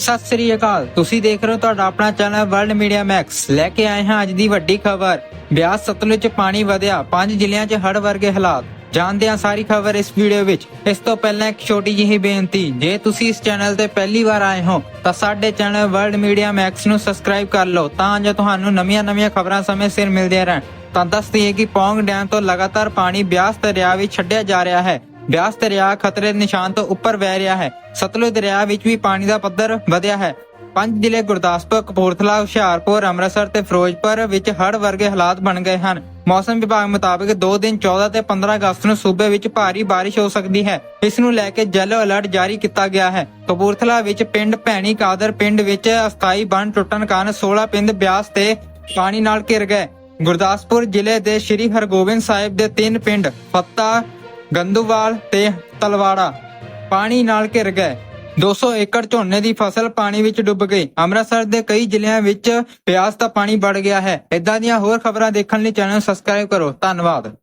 ਸਤਿ ਸ੍ਰੀ ਅਕਾਲ। ਤੁਸੀਂ ਦੇਖ ਰਹੇ ਹੋ ਤੁਹਾਡਾ ਆਪਣਾ ਚੈਨਲ ਵਰਲਡ ਮੀਡੀਆ ਮੈਕਸ। ਲੈ ਕੇ ਆਏ ਹਾਂ ਅੱਜ ਦੀ ਵੱਡੀ ਖਬਰ। ਬਿਆਸ ਸਤਲੁਜ ਪਾਣੀ ਵਧਿਆ। ਪੰਜ ਜ਼ਿਲ੍ਹਿਆਂ 'ਚ ਹੜ੍ਹ ਵਰਗੇ ਹਾਲਾਤ। ਜਾਣਦੇ ਹਾਂ ਸਾਰੀ ਖਬਰ ਇਸ ਵੀਡੀਓ ਵਿੱਚ। ਇਸ ਤੋਂ ਪਹਿਲਾਂ ਇੱਕ ਛੋਟੀ ਜਿਹੀ ਬੇਨਤੀ। ਜੇ ਤੁਸੀਂ ਇਸ ਚੈਨਲ ਤੇ ਪਹਿਲੀ ਵਾਰ ਆਏ ਹੋ, ਤਾਂ ਸਾਡੇ ਚੈਨਲ ਵਰਲਡ ਮੀਡੀਆ ਮੈਕਸ ਨੂੰ ਸਬਸਕ੍ਰਾਈਬ ਕਰ ਲਓ, ਤਾਂ ਜੋ ਤੁਹਾਨੂੰ ਨਵੀਆਂ-ਨਵੀਆਂ ਖਬਰਾਂ ਸਮੇਂ ਸਿਰ ਮਿਲਦੀਆਂ ਰਹਿਣ। ਤਾਂ ਦੱਸ ਦਈਏ ਕਿ ਪੌਂਗ ਡੈਮ ਤੋਂ ਲਗਾਤਾਰ ਪਾਣੀ ਬਿਆਸ ਦਰਿਆ ਵਿੱਚ ਛੱਡਿਆ ਜਾ ਰਿਹਾ ਹੈ। ਬਿਆਸ ਦਰਿਆ ਖਤਰੇ ਦੇ ਨਿਸ਼ਾਨ ਤੋਂ ਉੱਪਰ ਵਹਿ ਰਿਹਾ ਹੈ। ਸਤਲੁਜ ਦਰਿਆ ਵਿੱਚ ਵੀ ਪਾਣੀ ਦਾ ਪੱਧਰ ਵਧਿਆ ਹੈ। ਪੰਜ ਜ਼ਿਲ੍ਹੇ ਗੁਰਦਾਸਪੁਰ, ਕਪੂਰਥਲਾ, ਹੁਸ਼ਿਆਰਪੁਰ, ਅੰਮ੍ਰਿਤਸਰ ਤੇ ਫਿਰੋਜ਼ਪੁਰ ਵਿੱਚ ਹੜ੍ਹ ਵਰਗੇ ਹਾਲਾਤ ਬਣ ਗਏ ਹਨ। ਮੌਸਮ ਵਿਭਾਗ ਮੁਤਾਬਕ 2 ਦਿਨ 14 ਤੇ 15 ਅਗਸਤ ਨੂੰ ਸੂਬੇ ਵਿੱਚ ਭਾਰੀ ਬਾਰਿਸ਼ ਹੋ ਸਕਦੀ ਹੈ। ਇਸ ਨੂੰ ਲੈ ਕੇ ਜੈਲੋ ਅਲਰਟ ਜਾਰੀ ਕੀਤਾ ਗਿਆ ਹੈ। ਕਪੂਰਥਲਾ ਵਿੱਚ ਪਿੰਡ ਭੈਣੀ ਕਾਦਰ ਪਿੰਡ ਵਿੱਚ ਅਸਥਾਈ ਬੰਨ ਟੁੱਟਣ ਕਾਰਨ 16 ਪਿੰਡ ਬਿਆਸ ਤੇ ਪਾਣੀ ਨਾਲ ਘਿਰ ਗਏ। ਗੁਰਦਾਸਪੁਰ ਜ਼ਿਲ੍ਹੇ ਦੇ ਸ਼੍ਰੀ ਹਰਗੋਬਿੰਦ ਸਾਹਿਬ ਦੇ ਤਿੰਨ ਪਿੰਡ ਫੱਤਾ ਗੰਦੂਵਾਲ ਤੇ ਤਲਵਾੜਾ। ਪਾਣੀ ਨਾਲ ਘਿਰ ਗਏ। 200 ਏਕੜ ਝੋਨੇ ਦੀ ਫਸਲ ਪਾਣੀ ਵਿੱਚ ਡੁੱਬ ਗਈ। ਅੰਮ੍ਰਿਤਸਰ ਦੇ ਕਈ ਜ਼ਿਲ੍ਹਿਆਂ ਵਿੱਚ ਪਿਆਸ ਦਾ ਪਾਣੀ ਵੜ ਗਿਆ ਹੈ। ਇਦਾਂ ਦੀਆਂ ਹੋਰ ਖਬਰਾਂ ਦੇਖਣ ਲਈ ਚੈਨਲ ਨੂੰ ਸਬਸਕ੍ਰਾਈਬ ਕਰੋ। ਧੰਨਵਾਦ।